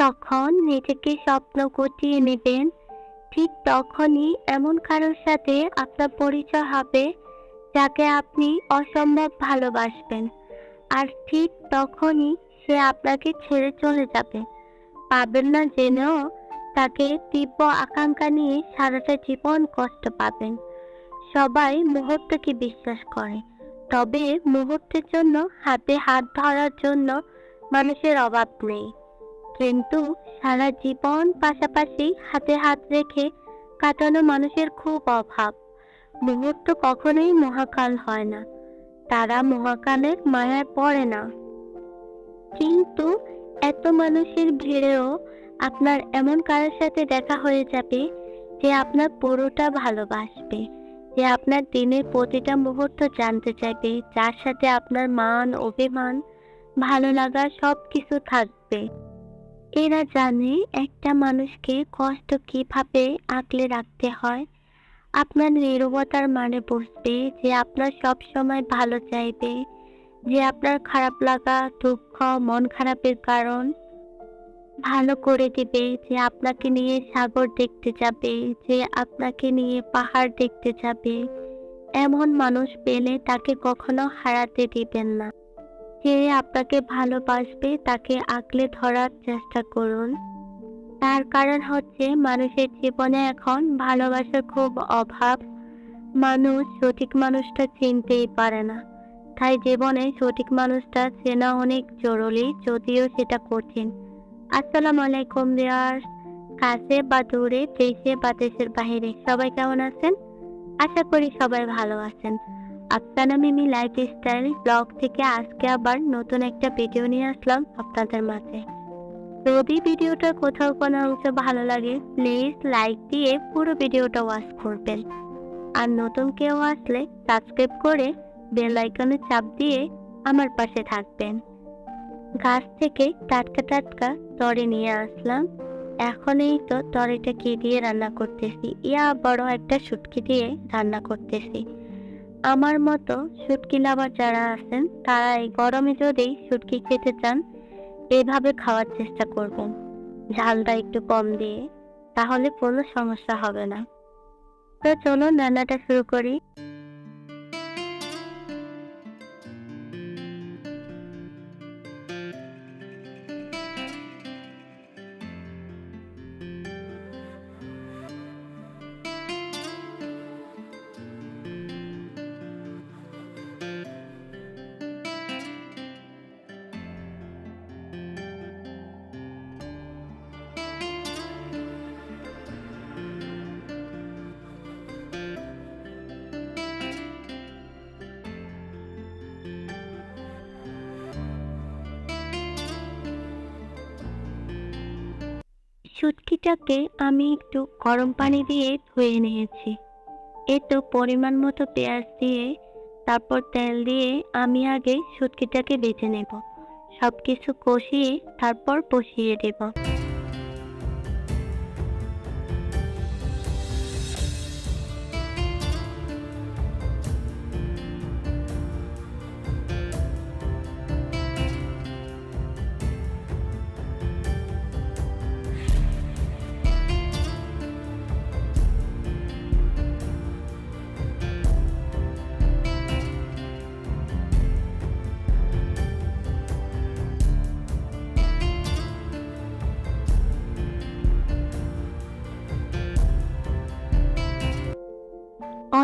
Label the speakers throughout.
Speaker 1: যখন নিজেকে স্বপ্ন গুটিয়ে নেবেন, ঠিক তখনই এমন কারোর সাথে আপনার পরিচয় হবে, যাকে আপনি অসম্ভব ভালোবাসবেন। আর ঠিক তখনই সে আপনাকে ছেড়ে চলে যাবে। পাবেন না জেনেও তাকে তীব্র আকাঙ্ক্ষা নিয়ে সারাটা জীবন কষ্ট পাবেন। সবাই মুহূর্তকে বিশ্বাস করে। তবে মুহূর্তের জন্য হাতে হাত ধরার জন্য মানুষের অভাব নেই। কিন্তু সারা জীবন পাশাপাশি হাতে হাত রেখে কাটানো মানুষের খুব অভাব। মুহূর্ত কখনোই মহাকাল হয় না। তারা মহাকালের মায়ায় পড়ে না। কিন্তু এত মানুষের ভিড়েও আপনার এমন কারোর সাথে দেখা হয়ে যাবে যে আপনার পুরোটা ভালোবাসবে, যে আপনার দিনের প্রতিটা মুহূর্ত জানতে চাইবে, যার সাথে আপনার মান, অভিমান, ভালো লাগা সব কিছু থাকবে। এরা জানে একটা মানুষকে কষ্ট কীভাবে আঁকলে রাখতে হয়। আপনার নীরবতার মানে বুঝবে যে আপনার সব সময় ভালো চাইবে, যে আপনার খারাপ লাগা, দুঃখ, মন খারাপের কারণ ভালো করে দেবে, যে আপনাকে নিয়ে সাগর দেখতে যাবে, যে আপনাকে নিয়ে পাহাড় দেখতে যাবে। এমন মানুষ পেলে তাকে কখনো হারাতে দিবেন না। যে আপনাকে ভালোবাসবে তাকে আঁকলে ধরার চেষ্টা করুন। তার কারণ হচ্ছে মানুষের জীবনে এখন ভালোবাসার খুব অভাব। মানুষ সঠিক মানুষটা চিনতেই পারে না। তাই জীবনে সঠিক মানুষটা চেনা অনেক জরুরি যদিও সেটা কঠিন। আসসালামু আলাইকুম ভিউয়ার্স। কাছে বা দূরে, দেশে বা দেশের বাইরে, সবাই কেমন আছেন? আশা করি সবাই ভালো আছেন। আপনারা মিমি লাইফ স্টাইল ব্লগ থেকে আজকে আবার নতুন একটা ভিডিও নিয়ে আসলাম আপনাদের মাঝে। যদি ভিডিওটার কোথাও কোনো অংশ ভালো লাগে প্লিজ লাইক দিয়ে পুরো ভিডিওটা ওয়াচ করবেন। আর নতুন কেউ আসলে সাবস্ক্রাইব করে বেল আইকনে চাপ দিয়ে আমার পাশে থাকবেন। গাছ থেকে টাটকা টাটকা তরে নিয়ে আসলাম। এখন এই তো তরেটা কি দিয়ে রান্না করতেছি? ইয়া বড় একটা শুটকি দিয়ে রান্না করতেছি। আমার মতো শুটকি লাভার যারা আছেন, তারা এই গরমে যদি শুটকি খেতে চান, এভাবে খাওয়ার চেষ্টা করবেন। ঝালটা একটু কম দিয়ে, তাহলে কোনো সমস্যা হবে না। তো চলুন রান্নাটা শুরু করি। শুটকিটাকে আমি একটু গরম পানি দিয়ে ধুয়ে নিয়েছি। এতো পরিমাণ মতো পেঁয়াজ দিয়ে, তারপর তেল দিয়ে আমি আগে শুটকিটাকে বেছে নেব। সব কিছু কষিয়ে তারপর বসিয়ে দেব।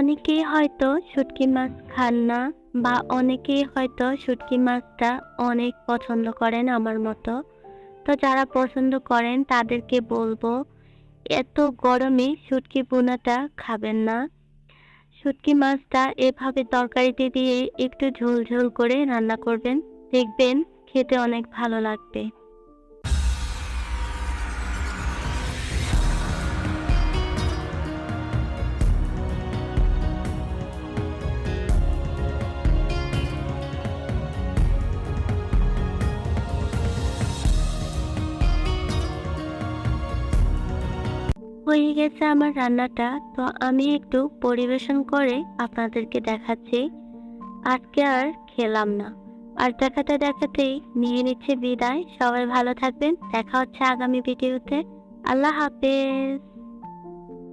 Speaker 1: অনেকেই হয়তো শুটকি মাছ খান না বা অনেকেই হয়তো শুটকি মাছটা অনেক পছন্দ করেন আমার মতো। তো যারা পছন্দ করেন তাদেরকে বলব, এত গরমে শুটকি বোনাটা খাবেন না। শুটকি মাছটা এভাবে তরকারিতে দিয়ে একটু ঝোল ঝোল করে রান্না করবেন, দেখবেন খেতে অনেক ভালো লাগবে। হয়ে গেছে আমার রান্নাটা, তো আমি একটু পরিবেশন করে আপনাদেরকে দেখাচ্ছি। আজকে আর খেলাম না। আর দেখাতে দেখাতেই নিয়ে নিচ্ছে বিদায়। সবাই ভালো থাকবেন। দেখা হচ্ছে আগামী ভিডিওতে। আল্লাহ হাফেজ।